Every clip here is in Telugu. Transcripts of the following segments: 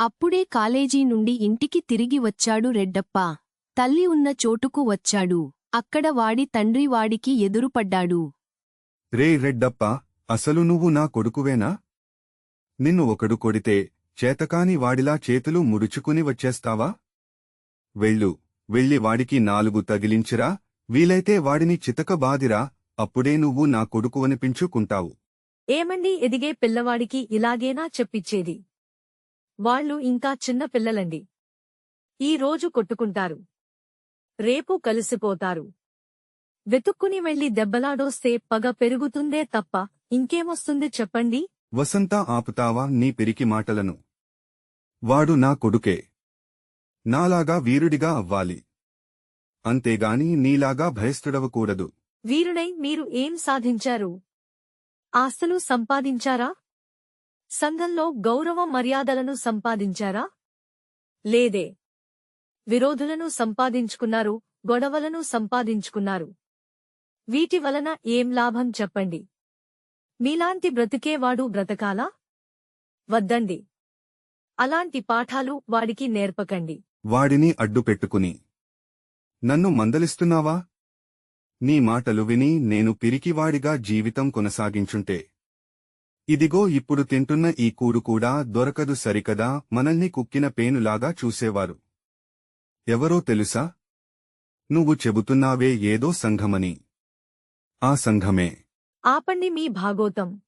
అప్పుడే కాలేజీ నుండి ఇంటికి తిరిగి వచ్చాడు రెడ్డప్ప. తల్లి ఉన్న చోటుకు వచ్చాడు. అక్కడ వాడి తండ్రి వాడికి ఎదురుపడ్డాడు. రే రెడ్డప్ప అసలు నువ్వు నా కొడుకువేనా? నిన్ను ఒకడు కొడితే చేతకాని వాడిలా చేతులు ముడుచుకుని వచ్చేస్తావా? వెళ్ళు వెళ్ళి వాడికి నాలుగు తగిలించిరా వీలైతే వాడిని చితకబాదిరా అప్పుడే నువ్వు నా కొడుకు అనిపించుకుంటావు ఏమండి ఎదిగే పిల్లవాడికి ఇలాగేనా చెప్పిచ్చేది వాళ్ళు ఇంకా చిన్న పిల్లలండి. ఈ రోజు కొట్టుకుంటారు. రేపు కలిసిపోతారు. వెతుక్కుని వెళ్ళి దెబ్బలాడోస్తే పగ పెరుగుతుందే తప్ప ఇంకేమొస్తుంది చెప్పండి? వసంత ఆపుతావా నీ పిరికి మాటలను? వాడు నా కొడుకే. నాలాగా వీరుడిగా అవ్వాలి. అంతేగాని నీలాగా భయస్థుడవకూడదు. వీరుడై మీరు ఏం సాధించారు? ఆస్తులు సంపాదించారా? సంఘంలో గౌరవ మర్యాదలను సంపాదించారా? లేదే. విరోధులను సంపాదించుకున్నారు గొడవలను సంపాదించుకున్నారు. వీటి వలన ఏం లాభం చెప్పండి. మీలాంటి బ్రతికేవాడు బ్రతకాలా? వద్దండి. అలాంటి పాఠాలు వాడికి నేర్పకండి. వాడిని అడ్డుపెట్టుకుని నన్ను మందలిస్తున్నావా? నీ మాటలు విని నేను పిరికివాడిగా జీవితం కొనసాగించుంటే ఇదిగో ఇప్పుడు తింటున్న ఈ కూడు కూడా దొరకదు సరికదా మనల్ని కుక్కిన పేనులాగా చూసేవారు. ఎవరో తెలుసా? నువ్వు చెబుతున్నావే ఏదో సంఘమని. ఆ సంఘమే. ఆపండి మీ భాగోతం.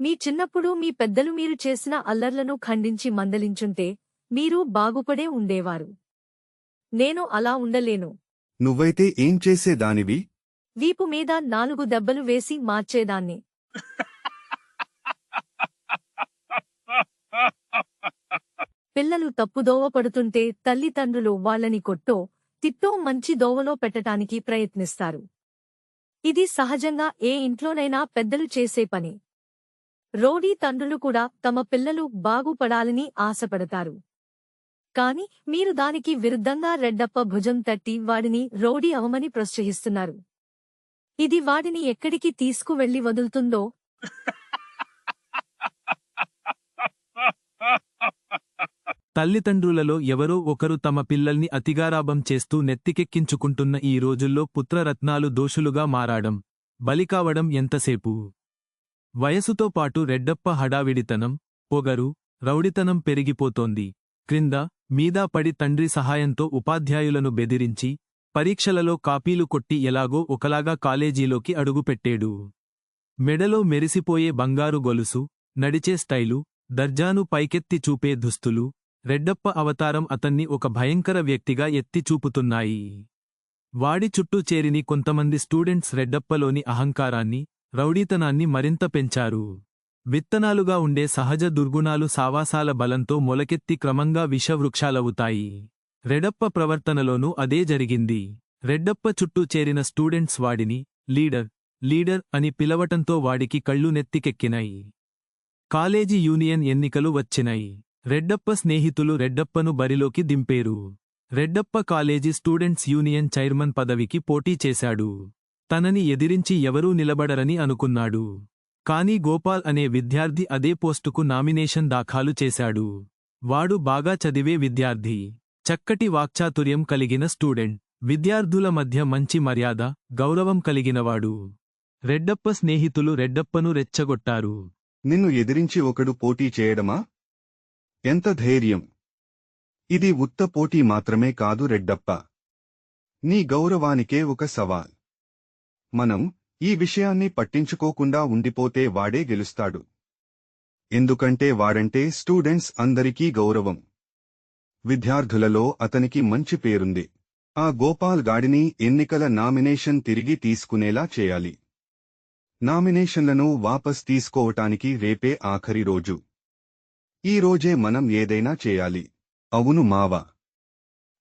మీ చిన్నప్పుడు మీ పెద్దలు మీరు చేసిన అల్లర్లను ఖండించి మందలించుంటే మీరు బాగుపడే ఉండేవారు. నేను అలా ఉండలేను. నువ్వైతే ఏం చేసేదానివి? వీపు మీద నాలుగు దెబ్బలు వేసి మార్చేదాన్ని. పిల్లలు తప్పుదోవ పడుతుంటే తల్లిదండ్రులు వాళ్ళని కొట్టో తిట్టో మంచి దోవలో పెట్టటానికి ప్రయత్నిస్తారు. ఇది సహజంగా ఏ ఇంట్లోనైనా పెద్దలు చేసే పని. రోడీ తండ్రులు కూడా తమ పిల్లలు బాగుపడాలని ఆశపడతారు. కాని మీరు దానికి విరుద్ధంగా రెడ్డప్ప భుజం తట్టి వాడిని రోడీ అవమని ప్రోత్సహిస్తున్నారు. ఇది వాడిని ఎక్కడికి తీసుకువెళ్ళి వదులుతుందో? తల్లిదండ్రులలో ఎవరో ఒకరు తమ పిల్లల్ని అతిగారాభం చేస్తూ నెత్తికెక్కించుకుంటున్న ఈ రోజుల్లో పుత్రరత్నాలు దోషులుగా మారాడం బలికావడం ఎంతసేపు? వయసుతో పాటు రెడ్డప్ప హడావిడితనం పొగరు రౌడితనం పెరిగిపోతోంది. క్రింద మీద పడి తండ్రి సహాయంతో ఉపాధ్యాయులను బెదిరించి పరీక్షలలో కాపీలు కొట్టి ఎలాగో ఒకలాగా కాలేజీలోకి అడుగుపెట్టేడు. మెడలో మెరిసిపోయే బంగారు గొలుసు నడిచే స్టైలు దర్జాను పైకెత్తి చూపే దుస్తులు రెడ్డప్ప అవతారం అతన్ని ఒక భయంకర వ్యక్తిగా ఎత్తి చూపుతున్నాయి. వాడి చుట్టూ చేరిని కొంతమంది స్టూడెంట్స్ రెడ్డప్పలోని అహంకారాన్ని రౌడీతనాన్ని మరింత పెంచారు. విత్తనాలుగా ఉండే సహజ దుర్గుణాలు సావాసాల బలంతో మొలకెత్తి క్రమంగా విషవృక్షాలవుతాయి. రెడప్ప ప్రవర్తనలోనూ అదే జరిగింది. రెడ్డప్ప చుట్టూ చేరిన స్టూడెంట్స్ వాడిని లీడర్ లీడర్ అని పిలవటంతో వాడికి కళ్ళు నెత్తికెక్కినాయి. కాలేజీ యూనియన్ ఎన్నికలు వచ్చినాయి. రెడ్డప్ప స్నేహితులు రెడ్డప్పను బరిలోకి దింపేరు. Reddappa college students union chairman పదవికి పోటీ చేశాడు. తనని ఎదిరించి ఎవరూ నిలబడరని అనుకున్నాడు. కాని గోపాల్ అనే విద్యార్థి అదే పోస్టుకు నామినేషన్ దాఖలు చేశాడు. వాడు బాగా చదివే విద్యార్థి. చక్కటి వాక్చాతుర్యం కలిగిన స్టూడెంట్. విద్యార్థుల మధ్య మంచి మర్యాద గౌరవం కలిగినవాడు. రెడ్డప్ప స్నేహితులు రెడ్డప్పను రెచ్చగొట్టారు. నిన్ను ఎదిరించి ఒకడు పోటీ చేయడమా? ఎంత ధైర్యం. ఇది ఉత్త పోటీ మాత్రమే కాదు రెడ్డప్ప. నీ గౌరవానికే ఒక సవాల్. మనం ఈ విషయాన్ని పట్టించుకోకుండా ఉండిపోతే వాడే గెలుస్తాడు. ఎందుకంటే వాడంటే స్టూడెంట్స్ అందరికీ గౌరవం. విద్యార్థులలో అతనికి మంచి పేరుంది. ఆ గోపాల్ గాడిని ఎన్నికల నామినేషన్ తిరిగి తీసుకునేలా చేయాలి. నామినేషన్లను వాపస్ తీసుకోవటానికి రేపే ఆఖరి రోజు. ఈ రోజే మనం ఏదైనా చేయాలి. అవును మావా.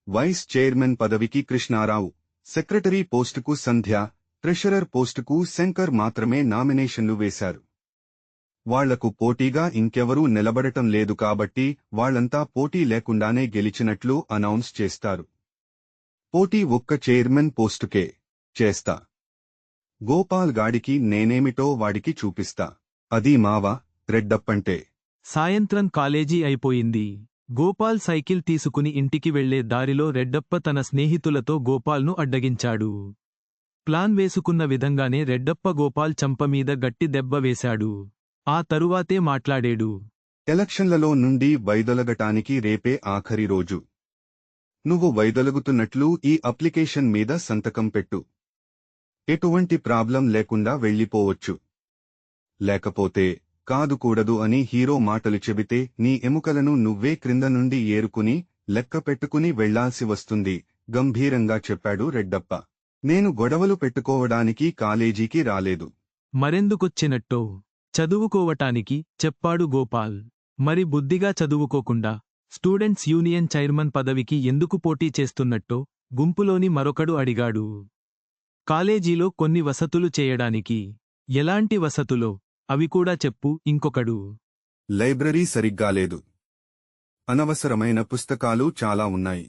వైస్ చైర్మన్ పదవికి కృష్ణారావు సెక్రటరీ పోస్టుకు సంధ్య ట్రెషరర్ పోస్టుకు శంకర్ మాత్రమే నామినేషన్లు వేశారు. వాళ్ళకు పోటీగా ఇంకెవరూ నిలబడటం లేదు కాబట్టి వాళ్ళంతా పోటీ లేకుండానే గెలిచినట్లు అనౌన్స్ చేస్తారు. పోటీ ఒక్క చైర్మన్ పోస్టుకే చేస్తా. గోపాల్ గాడికి నేనేమిటో వాడికి చూపిస్తా. అది మావా రెడ్డప్పంటే. సాయంత్రం కాలేజీ అయిపోయింది. గోపాల్ సైకిల్ తీసుకుని ఇంటికి వెళ్ళే దారిలో రెడ్డప్ప తన స్నేహితులతో గోపాల్ను అడ్డగించాడు. ప్లాన్ వేసుకున్న విధంగానే రెడ్డప్ప గోపాల్ చంపమీద గట్టి దెబ్బ వేశాడు. ఆ తరువాతే మాట్లాడేడు. ఎలక్షన్లలో నుండి వైదొలగటానికి రేపే ఆఖరి రోజు. నువ్వు వైదొలగుతున్నట్లు ఈ అప్లికేషన్ మీద సంతకం పెట్టు. ఎటువంటి ప్రాబ్లం లేకుండా వెళ్ళిపోవచ్చు. లేకపోతే కాదుకూడదు అని హీరో మాటలు చెబితే నీ ఎముకలను నువ్వే క్రింద నుండి ఏరుకుని లెక్క పెట్టుకుని వెళ్ళాల్సి వస్తుంది గంభీరంగా చెప్పాడు రెడ్డప్ప. నేను గొడవలు పెట్టుకోవడానికి కాలేజీకి రాలేదు. మరెందుకొచ్చినట్టో? చదువుకోవటానికి చెప్పాడు గోపాల్. మరి బుద్ధిగా చదువుకోకుండా స్టూడెంట్స్ యూనియన్ చైర్మన్ పదవికి ఎందుకు పోటీ చేస్తున్నట్టో గుంపులోని మరొకడు అడిగాడు. కాలేజీలో కొన్ని వసతులు చేయడానికి. ఎలాంటి వసతులో? అవి కూడా చెప్పు ఇంకొకడు. లైబ్రరీ సరిగ్గా లేదు. అనవసరమైన పుస్తకాలు చాలా ఉన్నాయి.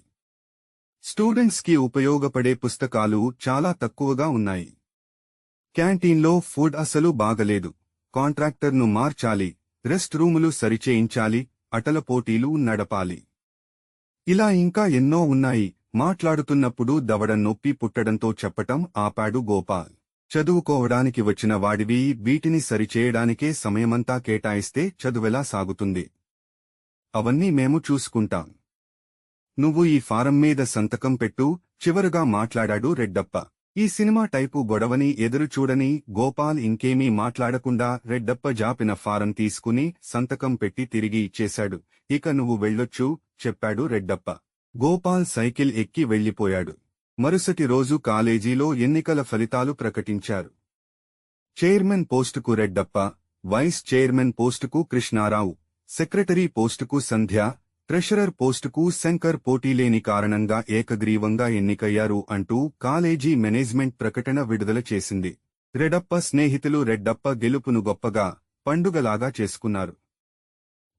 స్టూడెంట్స్కి ఉపయోగపడే పుస్తకాలు చాలా తక్కువగా ఉన్నాయి. క్యాంటీన్లో ఫుడ్ అసలు బాగలేదు. కాంట్రాక్టర్ను మార్చాలి రెస్ట్ రూములు సరిచేయించాలి అటల పోటీలు నడపాలి. ఇలా ఇంకా ఎన్నో ఉన్నాయి మాట్లాడుతున్నప్పుడు దవడ నొప్పి పుట్టడంతో చెప్పటం ఆపాడు గోపాల్. చదువుకోవడానికి వచ్చిన వాడివి వీటిని సరిచేయడానికే సమయమంతా కేటాయిస్తే చదువెలా సాగుతుంది? అవన్నీ మేము చూసుకుంటాం. నువ్వు ఈ ఫారం మీద సంతకం పెట్టు చివరగా మాట్లాడాడు రెడ్డప్ప. ఈ సినిమా టైపు గొడవని ఎదురు చూడని గోపాల్ ఇంకేమీ మాట్లాడకుండా రెడ్డప్ప జాపిన ఫారం తీసుకుని సంతకం పెట్టి తిరిగి ఇచ్చేశాడు. ఇక నువ్వు వెళ్ళొచ్చు చెప్పాడు రెడ్డప్ప. గోపాల్ సైకిల్ ఎక్కి వెళ్ళిపోయాడు. మరుసటి రోజు కాలేజీలో ఎన్నికల ఫలితాలు ప్రకటించారు. చైర్మన్ పోస్టుకు రెడ్డప్ప వైస్ చైర్మన్ పోస్టుకు కృష్ణారావు సెక్రటరీ పోస్టుకు సంధ్య ట్రెషరర్ పోస్టుకు శంకర్ పోటీలేని కారణంగా ఏకగ్రీవంగా ఎన్నికయ్యారు అంటూ కాలేజీ మేనేజ్మెంట్ ప్రకటన విడుదల చేసింది. రెడ్డప్ప స్నేహితులు రెడ్డప్ప గెలుపును గొప్పగా పండుగలాగా చేసుకున్నారు.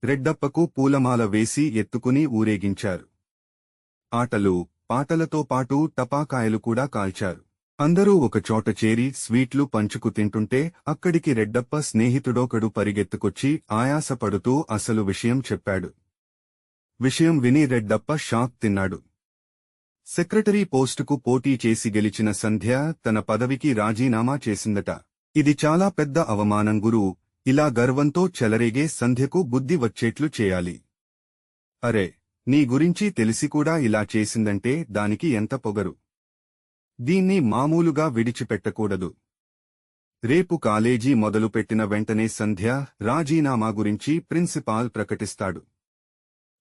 రెడ్డప్పకు పూలమాల వేసి ఎత్తుకుని ఊరేగించారు. ఆటలు పాటలతో పాటు టపాకాయలు కూడా కాల్చారు. అందరూ ఒకచోట చేరి స్వీట్లు పంచుకు తింటుంటే అక్కడికి రెడ్డప్ప స్నేహితుడొకడు పరిగెత్తుకొచ్చి ఆయాసపడుతూ అసలు విషయం చెప్పాడు. విషయం విని రెడ్డప్ప షాక్ తిన్నాడు. సెక్రటరీ పోస్టుకు పోటీ చేసి గెలిచిన సంధ్య తన పదవికి రాజీనామా చేసిందట. ఇది చాలా పెద్ద అవమానం గురు. ఇలా గర్వంతో చెలరేగే సంధ్యకు బుద్ధి వచ్చేట్లు చేయాలి. అరే నీ గురించి తెలిసికూడా ఇలా చేసిందంటే దానికి ఎంత పొగరు? దీన్ని మామూలుగా విడిచిపెట్టకూడదు. రేపు కాలేజీ మొదలుపెట్టిన వెంటనే సంధ్య రాజీనామా గురించి ప్రిన్సిపాల్ ప్రకటిస్తాడు.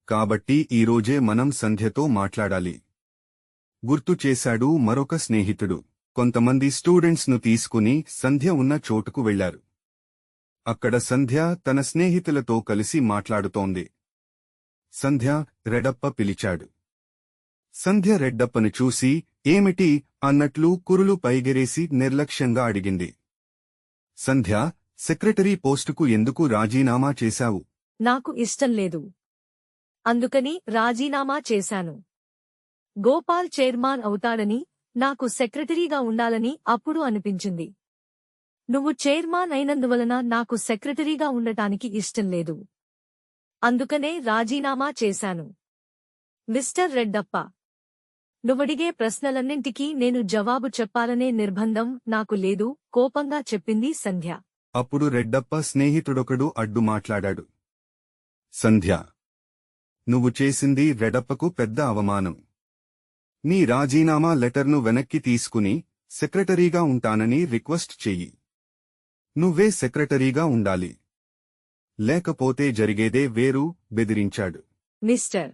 కాబట్టి ఈరోజే మనం సంధ్యతో మాట్లాడాలి. గుర్తు చేశాడు మరొక స్నేహితుడు. కొంతమంది స్టూడెంట్స్ను తీసుకుని సంధ్య ఉన్న చోటుకు వెళ్ళారు. అక్కడ సంధ్య తన స్నేహితులతో కలిసి మాట్లాడుతోంది. సంధ్య రెడ్డప్ప పిలిచాడు. సంధ్య రెడ్డప్పను చూసి ఏమిటి అన్నట్లు కురులు పైగెరేసి నిర్లక్ష్యంగా అడిగింది. సంధ్య సెక్రటరీ పోస్టుకు ఎందుకు రాజీనామా చేశావు? నాకు ఇష్టం లేదు. అందుకని రాజీనామా చేశాను. గోపాల్ చైర్మాన్ అవుతాడని నాకు సెక్రటరీగా ఉండాలని అప్పుడు అనిపించింది. నువ్వు చైర్మాన్ అయినందువలన నాకు సెక్రటరీగా ఉండటానికి ఇష్టం లేదు. అందుకనే రాజీనామా చేశాను. మిస్టర్ రెడ్డప్ప నువ్వడిగే ప్రశ్నలన్నింటికీ నేను జవాబు చెప్పాలనే నిర్బంధం నాకు లేదు కోపంగా చెప్పింది సంధ్య. అప్పుడు రెడ్డప్ప స్నేహితుడొకడు అడ్డు మాట్లాడాడు. సంధ్య నువ్వు చేసింది రెడ్డప్పకు పెద్ద అవమానం. నీ రాజీనామా లెటర్ను వెనక్కి తీసుకుని సెక్రటరీగా ఉంటానని రిక్వెస్ట్ చెయ్యి. నువ్వే సెక్రటరీగా ఉండాలి. లేకపోతే జరిగేదే వేరు బెదిరించాడు. మిస్టర్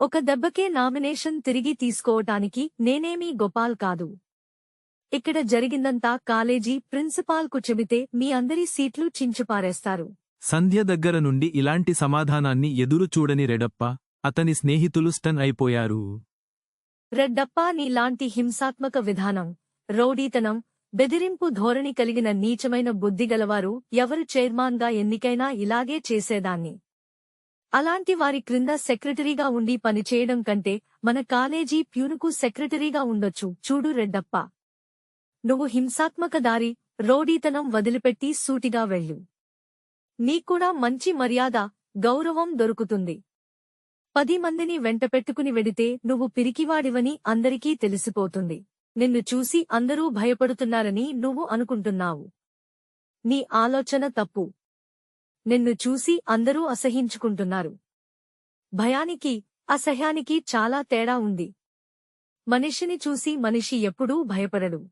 ఒక దెబ్బకే నామినేషన్ తిరిగి తీసుకోవటానికి నేనేమీ గోపాల్ కాదు. ఇక్కడ జరిగిందంతా కాలేజీ ప్రిన్సిపాల్కు చెబితే మీ అందరి సీట్లు చించిపారేస్తారు. సంధ్య దగ్గర నుండి ఇలాంటి సమాధానాన్ని ఎదురు చూడని రెడప్ప అతని స్నేహితులు స్టన్ అయిపోయారు. రెడ్డప్ప నీలాంటి హింసాత్మక విధానం రౌడీతనం బెదిరింపు ధోరణి కలిగిన నీచమైన బుద్ధిగలవారు ఎవరు చైర్మాన్గా ఎన్నికైనా ఇలాగే చేసేదాన్ని. అలాంటి వారి క్రింద సెక్రటరీగా ఉండి పనిచేయడం కంటే మన కాలేజీ ప్యూనుకు సెక్రటరీగా ఉండొచ్చు. చూడు రెడ్డప్ప. నువ్వు హింసాత్మక దారి రోడీతనం వదిలిపెట్టి సూటిగా వెళ్ళు. నీకూడా మంచి మర్యాద గౌరవం దొరుకుతుంది. పది మందిని వెంటపెట్టుకుని వెడితే నువ్వు పిరికివాడివని అందరికీ తెలిసిపోతుంది. నిన్ను చూసి అందరూ భయపడుతున్నారని నువ్వు అనుకుంటున్నావు. నీ ఆలోచన తప్పు. నిన్ను చూసి అందరూ అసహించుకుంటున్నారు. భయానికి అసహ్యానికి చాలా తేడా ఉంది. మనిషిని చూసి మనిషి ఎప్పుడూ భయపడడు.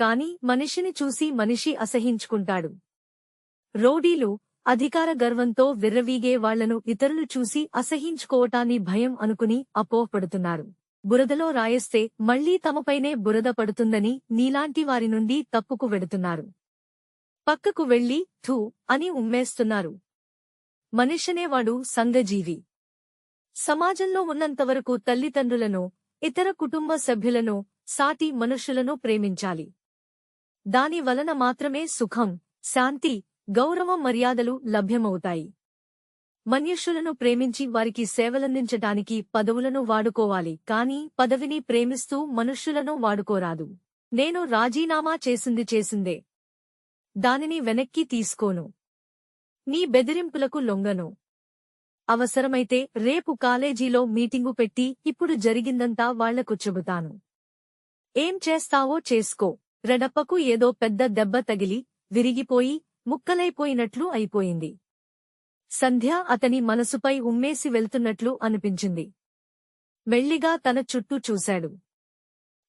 కాని మనిషిని చూసి మనిషి అసహించుకుంటాడు. రోడీలు అధికార గర్వంతో విర్రవీగే వాళ్ళను ఇతరులు చూసి అసహించుకోవటాన్ని భయం అనుకుని అపోహపడుతున్నారు. బురదలో రాయేస్తే మళ్ళీ తమపైనే బురద పడుతుందని నీలాంటి వారి నుండి తప్పుకు వెడుతున్నారు. పక్కకు వెళ్ళి థూ అని ఉమ్మేస్తున్నారు. మనిషనేవాడు సంఘజీవి. సమాజంలో ఉన్నంతవరకు తల్లిదండ్రులను ఇతర కుటుంబ సభ్యులను సాటి మనుషులను ప్రేమించాలి. దాని వలన మాత్రమే సుఖం శాంతి గౌరవ మర్యాదలు లభ్యమవుతాయి. మనుష్యులను ప్రేమించి వారికి సేవలందించటానికి పదవులను వాడుకోవాలి కాని పదవిని ప్రేమిస్తూ మనుష్యులను వాడుకోరాదు. నేను రాజీనామా చేసింది చేసిందే. దానిని వెనక్కి తీసుకోను. నీ బెదిరింపులకు లొంగను. అవసరమైతే రేపు కాలేజీలో మీటింగు పెట్టి ఇప్పుడు జరిగిందంతా వాళ్ళకు చెబుతాను. ఏం చేస్తావో చేసుకో. రెడప్పకు ఏదో పెద్ద దెబ్బ తగిలి విరిగిపోయి ముక్కలైపోయినట్లు అయిపోయింది. సంధ్య అతని మనసుపై ఉమ్మేసి వెళ్తున్నట్లు అనిపించింది. మెల్లిగా తన చుట్టూ చూశాడు.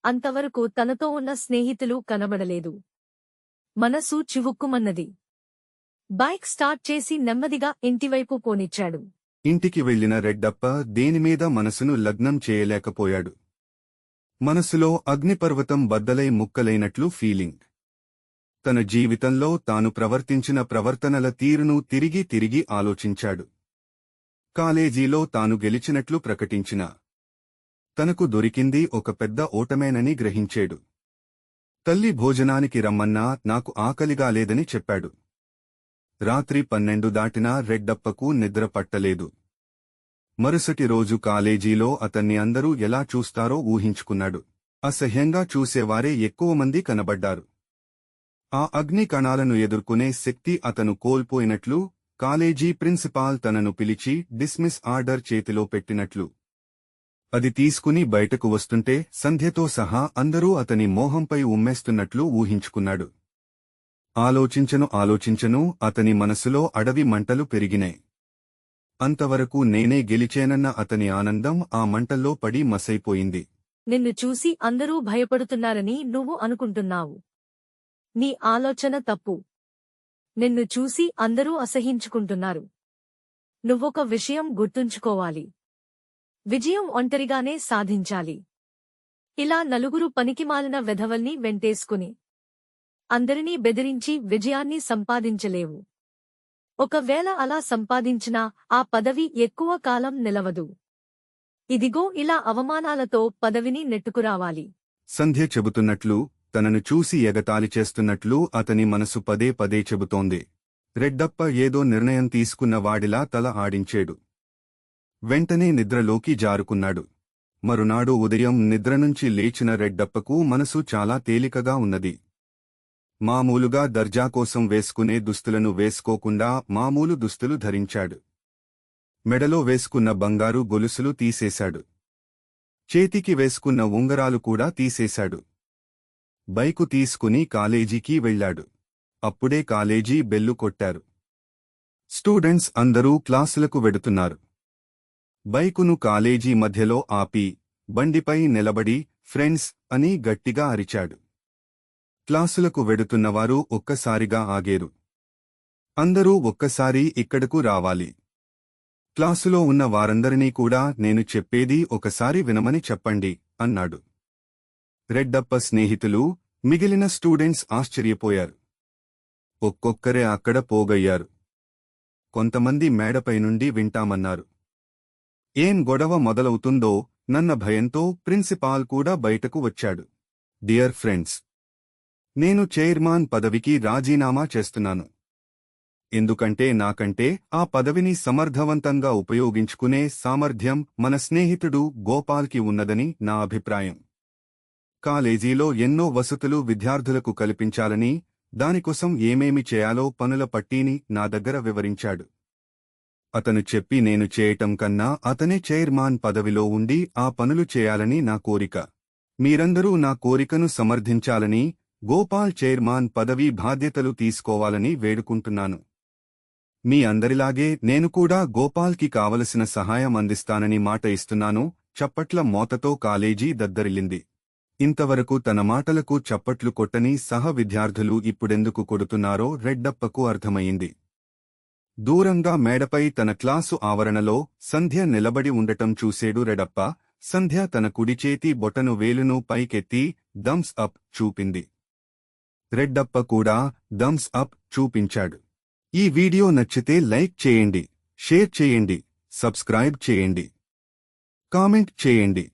అంతవరకు తనతో ఉన్న స్నేహితులు కనబడలేదు. మనసు చివుక్కుమన్నది. బైక్ స్టార్ట్ చేసి నెమ్మదిగా ఇంటివైపు పోనిచ్చాడు. ఇంటికి వెళ్ళిన రెడ్డప్ప దేనిమీద మనసును లగ్నం చేయలేకపోయాడు. మనసులో అగ్నిపర్వతం బద్దలై ముక్కలైనట్లు ఫీలింగ్. తన జీవితంలో తాను ప్రవర్తించిన ప్రవర్తనల తీరును తిరిగి తిరిగి ఆలోచించాడు. కాలేజీలో తాను గెలిచినట్లు ప్రకటించిన. తనకు దొరికింది ఒక పెద్ద ఓటమేనని గ్రహించాడు. తల్లి భోజనానికి రమ్మన్నా నాకు ఆకలిగా లేదని చెప్పాడు. రాత్రి పన్నెండు దాటినా రెడ్డప్పకు నిద్ర పట్టలేదు. మరుసటి రోజు కాలేజీలో అతన్ని అందరూ ఎలా చూస్తారో ఊహించుకున్నాడు. అసహ్యంగా చూసేవారే ఎక్కువ మంది కనబడ్డారు. ఆ అగ్ని కణాలను ఎదుర్కొనే శక్తి అతను కోల్పోయినట్లు కాలేజీ ప్రిన్సిపాల్ తనను పిలిచి డిస్మిస్ ఆర్డర్ చేతిలో పెట్టినట్లు. అది తీసుకుని బయటకు వస్తుంటే సంధ్యతో సహా అందరూ అతని మోహంపై ఉమ్మేస్తున్నట్లు ఊహించుకున్నాడు. ఆలోచించను ఆలోచించను అతని మనసులో అడవి మంటలు పెరిగినాయి. అంతవరకు నేనే గెలిచేనన్న అతని ఆనందం ఆ మంటల్లో పడి మసైపోయింది. నిన్ను చూసి అందరూ భయపడుతున్నారని నువ్వు అనుకుంటున్నావు. నీ ఆలోచన తప్పు. నిన్ను చూసి అందరూ అసహించుకుంటున్నారు. నువ్వొక విషయం గుర్తుంచుకోవాలి. విజయం ఒంటరిగానే సాధించాలి. ఇలా నలుగురు పనికిమాలిన వెధవల్ని వెంటేసుకుని అందరినీ బెదిరించి విజయాన్ని సంపాదించలేవు. ఒకవేళ అలా సంపాదించినా ఆ పదవి ఎక్కువ కాలం నిలవదు. ఇదిగో ఇలా అవమానాలతో పదవిని నెట్టుకురావాలి. సంధ్య చెబుతున్నట్లు తనను చూసి ఎగతాళి చేస్తున్నట్లు అతని మనసు పదే పదే చెబుతోంది. రెడ్డప్ప ఏదో నిర్ణయం తీసుకున్న వాడిలా తల ఆడించేడు. వెంటనే నిద్రలోకి జారుకున్నాడు. మరునాడు ఉదయం నిద్ర నుంచి లేచిన రెడ్డప్పకు మనసు చాలా తేలికగా ఉన్నది. మామూలుగా దర్జా కోసం వేసుకునే దుస్తులను వేసుకోకుండా మామూలు దుస్తులు ధరించాడు. మెడలో వేసుకున్న బంగారు గొలుసులు తీసేశాడు. చేతికి వేసుకున్న ఉంగరాలు కూడా తీసేశాడు. బైకు తీసుకుని కాలేజీకి వెళ్ళాడు. అప్పుడే కాలేజీ బెల్లు కొట్టారు. స్టూడెంట్స్ అందరూ క్లాసులకు వెడుతున్నారు. బైకును కాలేజీ మధ్యలో ఆపి బండిపై నిలబడి ఫ్రెండ్స్ అని గట్టిగా అరిచాడు. క్లాసులకు వెడుతున్నవారు ఒక్కసారిగా ఆగేరు. అందరూ ఒక్కసారి ఇక్కడకు రావాలి. క్లాసులో ఉన్న వారందరినీ కూడా నేను చెప్పేది ఒకసారి వినమని చెప్పండి అన్నాడు. రెడ్డప్ప స్నేహితులు మిగిలిన స్టూడెంట్స్ ఆశ్చర్యపోయారు. ఒక్కొక్కరే అక్కడ పోగయ్యారు. కొంతమంది మేడపై నుండి వింటామన్నారు. ఏం గొడవ మొదలవుతుందో నన్న భయంతో ప్రిన్సిపాల్ కూడా బయటకు వచ్చాడు. డియర్ ఫ్రెండ్స్ నేను చైర్మాన్ పదవికి రాజీనామా చేస్తున్నాను. ఎందుకంటే నాకంటే ఆ పదవిని సమర్థవంతంగా ఉపయోగించుకునే సామర్థ్యం మన స్నేహితుడు గోపాల్కి ఉన్నదని నా అభిప్రాయం. కాలేజీలో ఎన్నో వసతులు విద్యార్థులకు కల్పించాలని దానికోసం ఏమేమి చేయాలో పనుల పట్టీని నా దగ్గర వివరించాడు. అతను చెప్పి నేను చేయటం కన్నా అతనే చైర్మాన్ పదవిలో ఉండి ఆ పనులు చేయాలని నా కోరిక. మీరందరూ నా కోరికను సమర్థించాలని గోపాల్ చైర్మాన్ పదవి బాధ్యతలు తీసుకోవాలని వేడుకుంటున్నాను. మీ అందరిలాగే నేను కూడా గోపాల్కి కావలసిన సహాయం అందిస్తానని మాట ఇస్తున్నాను చప్పట్ల మోతతో కాలేజీ దద్దరిల్లింది. ఇంతవరకు తన మాటలకు చప్పట్లు కొట్టని సహ విద్యార్థులు ఇప్పుడెందుకు కొడుతున్నారో రెడ్డప్పకు అర్థమయింది దూరంగా మేడపై తన క్లాసు ఆవరణలో సంధ్య నిలబడి ఉండటం చూసేడు రెడప్ప సంధ్య తన కుడిచేతి బొటను వేలును పైకెత్తి థమ్స్ అప్ చూపింది. రెడ్డప్ప కూడా థమ్స్ అప్ చూపించాడు. ఈ వీడియో నచ్చితే లైక్ చేయండి షేర్ చేయండి సబ్స్క్రైబ్ చేయండి కామెంట్ చేయండి.